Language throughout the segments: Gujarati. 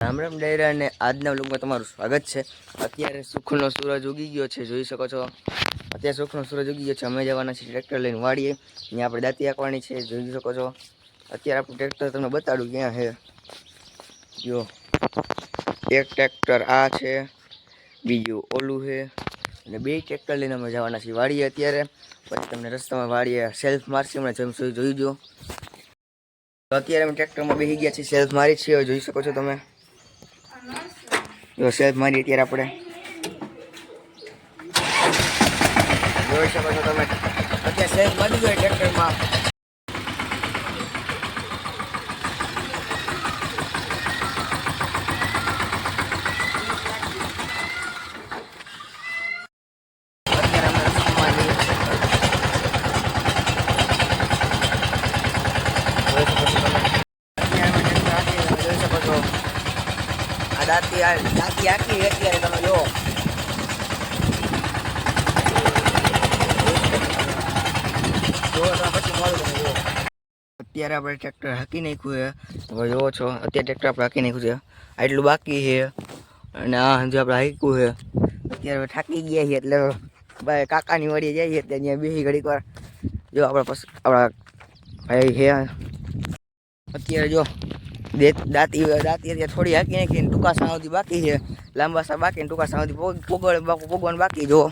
રામ રામ ડાયરા અને આજના વ્લોગમાં તમારું સ્વાગત છે. અત્યારે સુખનો સૂરજ ઉગી ગયો છે, જોઈ શકો છો. અત્યારે સુખનો સૂરજ ઉગી ગયો છે. અમે જવાના છીએ ટ્રેક્ટર લઈને વાડીએ. અહીંયા આપણે દાંતી આંકવાની છે, જોઈ શકો છો. અત્યારે આપણું ટ્રેક્ટર તમને બતાડું ક્યાં છે. જો, એક ટ્રેક્ટર આ છે, બીજું ઓલું છે. અને બે ટ્રેક્ટર લઈને અમે જવાના છીએ વાડીએ અત્યારે. પછી તમને રસ્તામાં વાડીએ સેલ્ફ મારશે હમણાં જેમ જોઈ જોઈ જો. અત્યારે અમે ટ્રેક્ટરમાં બેસી ગયા છીએ સેલ્ફ મારી છીએ. જોઈ શકો છો તમે. જો સેલ્ફ મારી અત્યારે આપણે જોઈ શકો છો તમે. અત્યારે સેલ્ફ મારી ગયો ટ્રેક્ટરમાં અત્યારે અમે રસ્તામાં છીએ. જોઈ શકો છો તમે અત્યારે અમે ટ્રેક્ટર હાંકીએ તમે જોઈ શકો છો આ દાંતી આ દાંતી આખી અત્યારે તમે જો અત્યારે આપણે ટ્રેક્ટર હાકી નાખ્યું છે. તમે જુઓ છો, અત્યારે ટ્રેક્ટર આપણે હાકી નાખ્યું છે. આટલું બાકી છે. અને આ હજુ આપણે હાક્યું છે. અત્યારે થાકી ગયા છીએ એટલે ભાઈ કાકાની વાડીએ જઈએ એટલે ત્યાં બેસી ઘડીક વાર. જો આપણા આપણા ભાઈ છે. અત્યારે જો દાંતી દાંતી અત્યારે થોડી હાકી નાખીને ટૂંકા સાવથી બાકી છે. લાંબા સા બાકીને ટૂંકા પોગ- પોગળ પોગવાનું બાકી જો.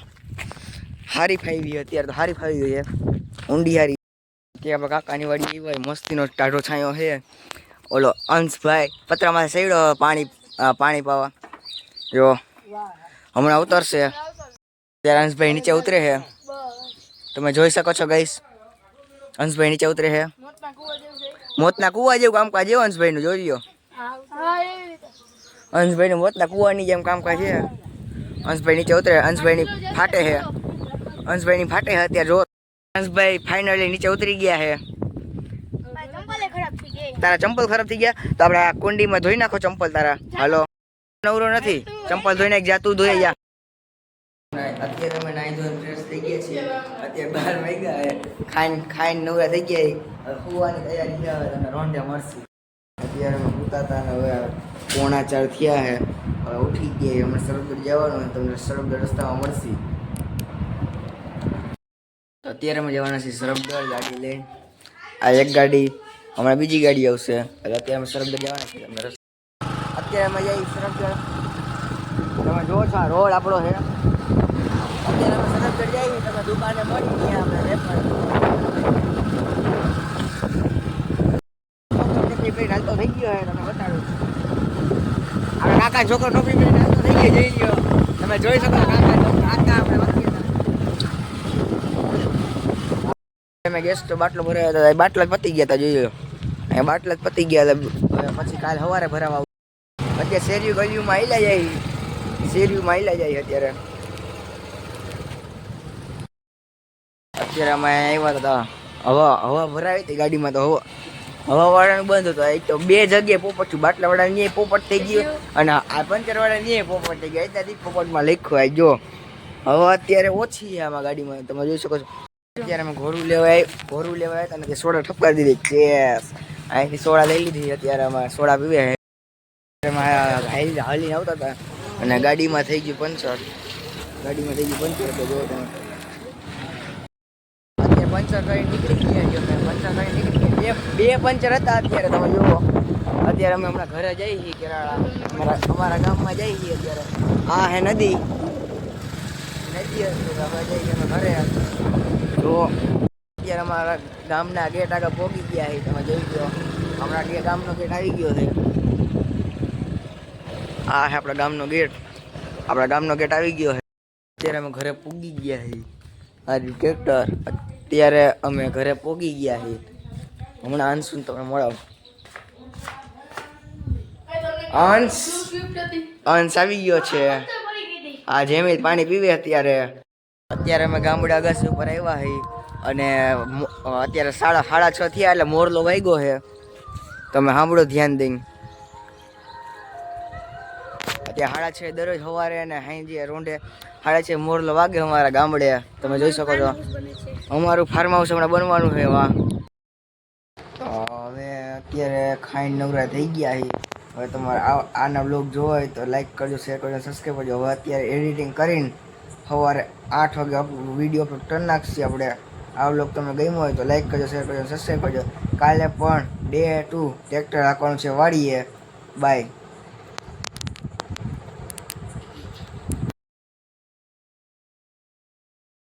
હારી ફાવી અત્યારે તો હારી ફાવી છે. ઊંડી હારી. કે આપણે કાકાની વાડી એવી મસ્તીનો ટાઢો છાંયો છે. ઓલો અંશભાઈ પતરામાં સૈડો પાણી પાણી પાવા. જો, હમણાં ઉતરશે. ત્યારે અંશભાઈ નીચે ઉતરે છે. તમે જોઈ શકો છો ગઈશ અંશભાઈ નીચે ઉતરે છે. મોતના કુવા જેવું કામકાજ છે અંશભાઈ નું જોઈ લો અંશભાઈ નું મોતના કુવાની જેમ કામકાજ છે. હંસભાઈ નીચે ઉતરે અંશભાઈ ની ફાટે છે. અંશભાઈ ની ફાટે છે, અત્યારે જો હંસભાઈ ફાઇનલી નીચે ઉતરી ગયા છે. તારા ચંપલ ખરાબ થઈ ગયા? તો આપણે આ કુંડીમાં ધોઈ નાખો ચંપલ તારા. હાલો. નવરો નથી. ચંપલ ધોઈને જા જાતું ધોઈ જા. અત્યારે અમે નાઈ ધોઈને ફ્રેશ થઈ ગયા છીએ. અત્યારે બહાર વાગ્યા હવે ખાઈને ખાઈને નવરા થઈ ગયા સુવાની તૈયારી છે, હવે તમે રોંઢે મળશે. અત્યારે અમે સૂતા હતા ને હવે પોણા ચાર થયા છે. હવે ઉઠી ગયા અમે હમણાં જવાનું તમને સરબદર રસ્તામાં મળશે. અત્યારે અમે જવાના છીએ સરબદર ગાડી લઈને. આ એક ગાડી, હમણાં બીજી ગાડી આવશે. એટલે અત્યારે અમે સરબદર જવાના છીએ. તમને અત્યારે અમે જઈએ સરબદર તમે જુઓ છો આ રોડ આપણો છે અત્યારે અમે સરબદર જઈએ તમે દુકાને મળી ગયા હાલતો થઈ ગયો તમે બતાડું આપણે કાકા છોકરો ટોપી પહેરીને હાલતો થઈ ગયો જોઈ લ્યો તમે જોઈ શકો કાકા કાકા આપણે બાટલો ભરાયો હતો બાટલા જ પતી ગયા હતા જોઈ એ બાટલા જ પતી ગયા હતા પછી કાલ સવારે ભરાવા. અત્યારે શેરીયું ગલીઓમાં આઈલા જાય. શેરીયુંમાં આઈલા જાય અત્યારે. અત્યારે અમે આવ્યા હતા હવા હવા ભરાવી હતી ગાડીમાં તો હવા હવા વાળાનું બંધ હતું. એક તો બે જગ્યાએ પોપટ થયું. બાટલા વાળા ને પોપટ થઈ ગયું અને આ પંચર વાળા ને પોપટ થઈ ગયા. ત્યાંથી પોપટમાં લખ્યું આવી જો. હવા અત્યારે ઓછી છે આમાં ગાડીમાં. તમે જોઈ શકો છો. અત્યારે અમે ઘોડું લેવા ઘોડું લેવાય લેવા આવ્યા હતા ને તે સોડા ઠપકારી દીધી. કેસ. અહીંથી સોડા લઈ લીધી. અત્યારે અમે સોડા પીવે હાલી, હાલીને આવતા હતા. અને ગાડીમાં થઈ ગયું પંચર. ગાડીમાં થઈ ગયું પંચર. તો જો તમે. પંચર કરીને નીકળી ગયા છીએ અમે. પંચર ગયા. બે પંચર હતા અત્યારે તમે જુઓ. અત્યારે અમે હમણાં ઘરે જઈએ છીએ કેરાળા. અમારા અમારા ગામમાં જઈએ છીએ અત્યારે. આ હે નદી. નદી હતી અમે જઈએ ઘરે. જુઓ. અત્યારે અમારા ગામના ગેટ આગળ પહોંચી ગયા છે. તમે જોઈ ગયો હમણાં ગે- ગામનો ગેટ આવી ગયો છે. આ છે આપણા ગામનો ગેટ. આપણા ગામનો ગેટ આવી ગયો છે. અત્યારે અમે ઘરે પૂગી ગયા છીએ. આ ટ્રેક્ટર. અત્યારે અમે ઘરે પોગી ગયા છીએ. હમણાં અંશુને તમે મળો અંશ અંશ આવી ગયો છે. આ જેમી પાણી પીવે અત્યારે. અત્યારે અમે ગામડા અગાસી ઉપર આવ્યા છીએ અને અત્યારે સાડા સાડા છ થયા એટલે મોરલો વાગ્યો છે. તમે સાંભળો ધ્યાન દઈને. અત્યારે હાડા છે દરરોજ સવારે અને હાંજે રોંઢે સાડા છે મોરલો વાગે અમારા ગામડે. તમે જોઈ શકો છો. અમારું ફાર્મ હાઉસ હમણાં બનવાનું છે વા હવે અત્યારે ખાઈને નવરા થઈ ગયા છે હવે તમારે આના બ્લોગ જોવો હોય તો લાઈક કરજો શેર કરજો સબસ્ક્રાઈબ કરજો. હવે અત્યારે એડિટિંગ કરીને સવારે આઠ વાગે વીડિયો અપલોડ કરી નાખીએ આપણે. આ બ્લોગ તમને ગમ્યો હોય તો લાઈક કરજો શેર કરજો સબસ્ક્રાઈબ કરજો. કાલે પણ ડે ટુ ટ્રેક્ટર રાખવાનું છે વાડીએ. બાય